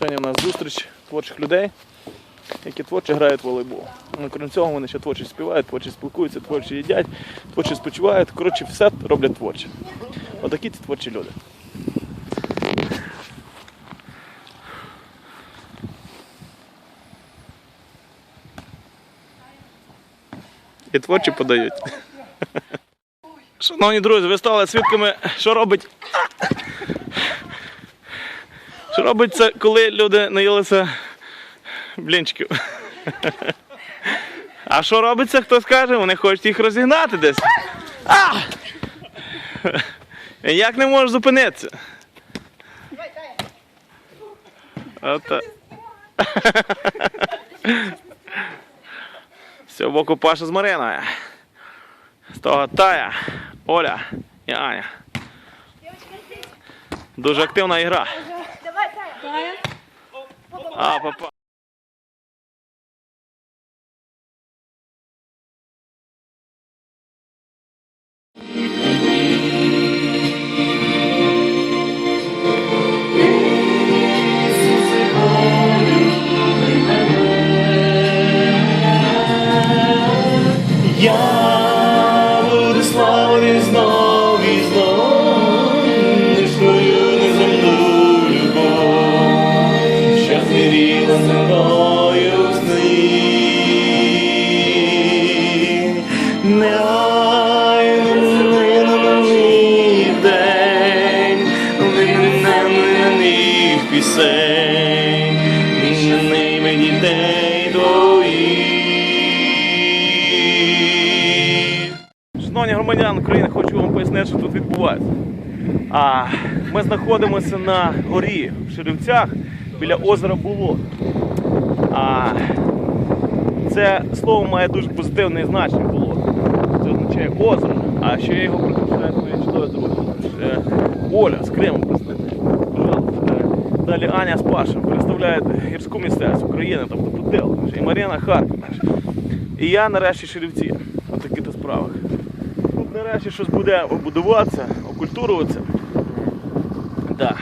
Сьогодні у нас зустріч творчих людей, які творчо грають в волейбол. Ну, крім цього, вони ще творчо співають, творчо спілкуються, творчо їдять, творчо спочивають. Коротше, все роблять творче. Отакі ці творчі люди. І творчі подають. Шановні друзі, ви стали свідками, що робить. Що робить це, коли люди наїлися блінчиків. А що робиться, хто скаже? Вони хочуть їх розігнати десь. А! Як не можеш зупинитися? Ота. Цього боку Паша з Мариною. З того Тая, Оля і Аня. Дуже активна ігра. Давай, Тая. А, папа. Я Шановні громадяни України, хочу вам пояснити, що тут відбувається. А, ми знаходимося на горі в Шерівцях біля озера Було. А, це слово має дуже позитивне значення було. Це означає озеро. А ще я його твої чудові друзі. Ще Оля з Криму представляє. Далі Аня з Пашем представляють гірську місцевість України, тобто Путил. І Марина Харків. І я нарешті Шерівці. Отакі то справи. Нарешті щось буде будуватися, окультуруватися. Да.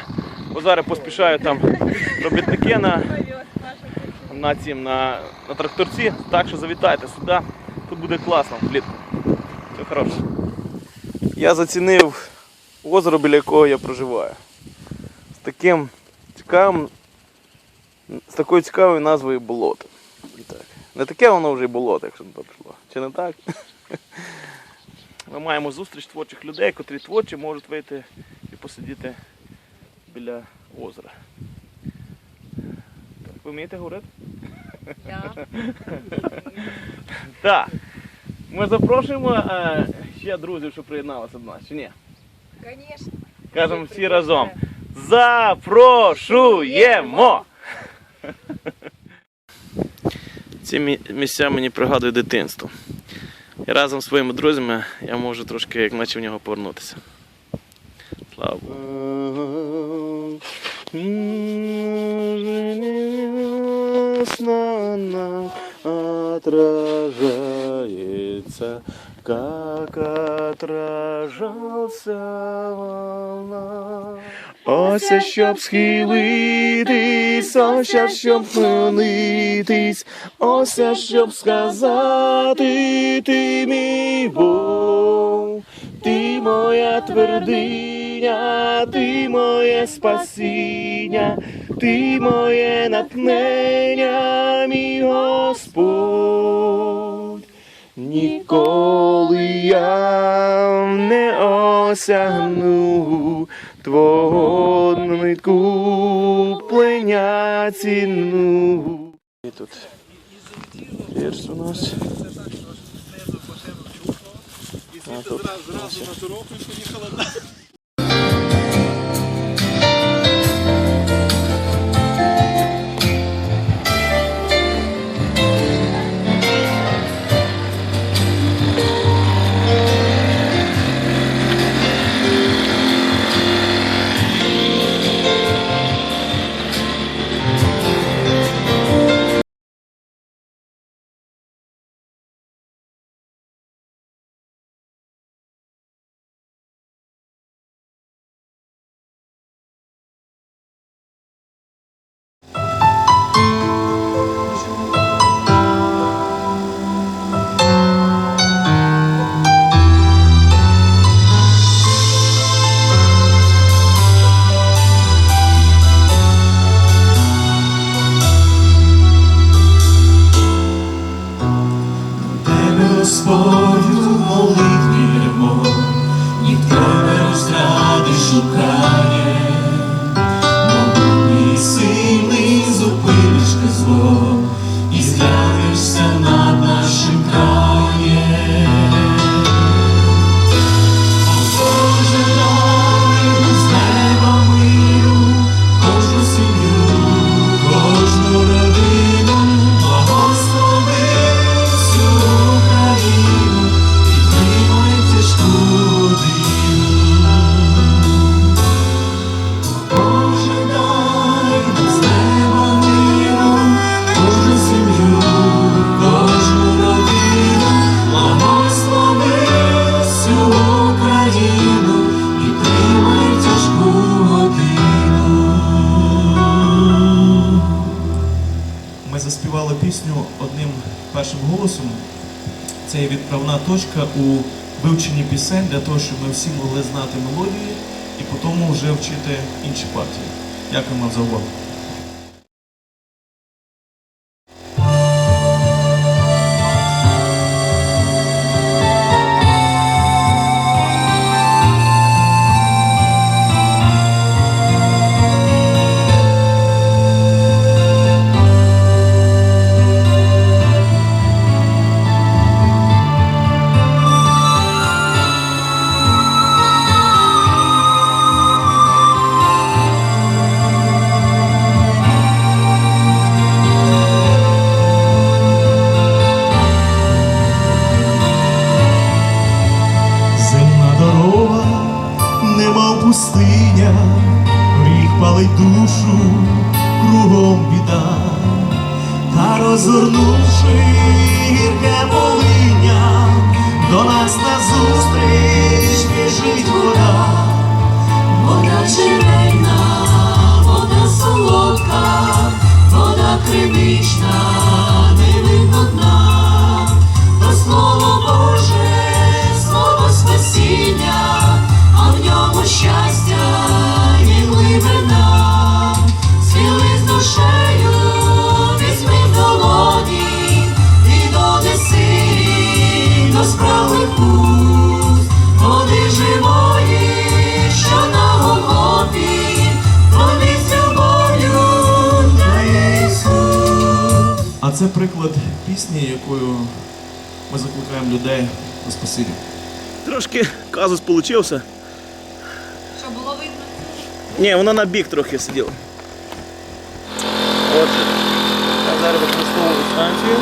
Бо зараз поспішають там робітники на, на, цім, на, на тракторці, так що завітайте сюди. Тут буде класно влітку. Все хороше. Я зацінив озеро, біля якого я проживаю. З таким цікавим, з такою цікавою назвою болото. Так. Не таке воно вже й болото, якщо на то пішло. Чи не так? Ми маємо зустріч творчих людей, котрі творчі можуть вийти і посидіти біля озера. Так, ви вмієте говорити? Так. Ми запрошуємо е, ще друзів, що приєдналися до нас, чи ні? Конечно. Кажемо всі разом. Запрошуємо! Ці місця мені пригадують дитинство. І разом з своїми друзями я можу трошки, як наче в нього повернутися. Слава Богу. отражается, как отражался волна. Ось щоб схилитись, ось щоб хвилитись, ось щоб сказати ти мій Бог, ти моя твердиня, ти моє спасіння, ти моє натхнення, мій Господь. Ніколи я не осягну твого куплення ціну. І тут вірш у нас. А тут Зразу на широку, Господь у молитві йдемо, ніхто не розради шукає, могутній сильний зупиниш ти зло голосом. Це є відправна точка у вивченні пісень для того, щоб ми всі могли знати мелодії і потім вже вчити інші партії. Дякую вам за увагу. Гріх душу, кругом біда, та розгорнувши гірке полиння, до нас це приклад пісні, якою ми закликаємо людей до спасіння. Трошки казус получився. Що було видно? Ні, воно на бік трохи сиділо. Отже, я зараз використовую станцію.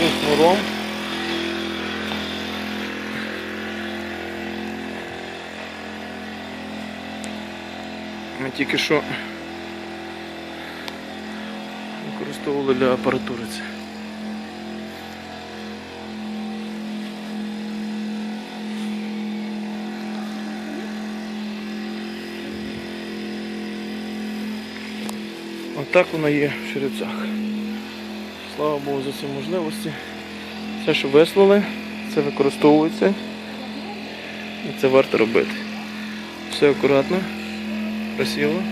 І шнуром. Ми тільки що використовували для апаратури це. Отак воно є в Черецях. Слава Богу за ці можливості. Все, що вислали, це використовується. І це варто робити. Все акуратно, красиво.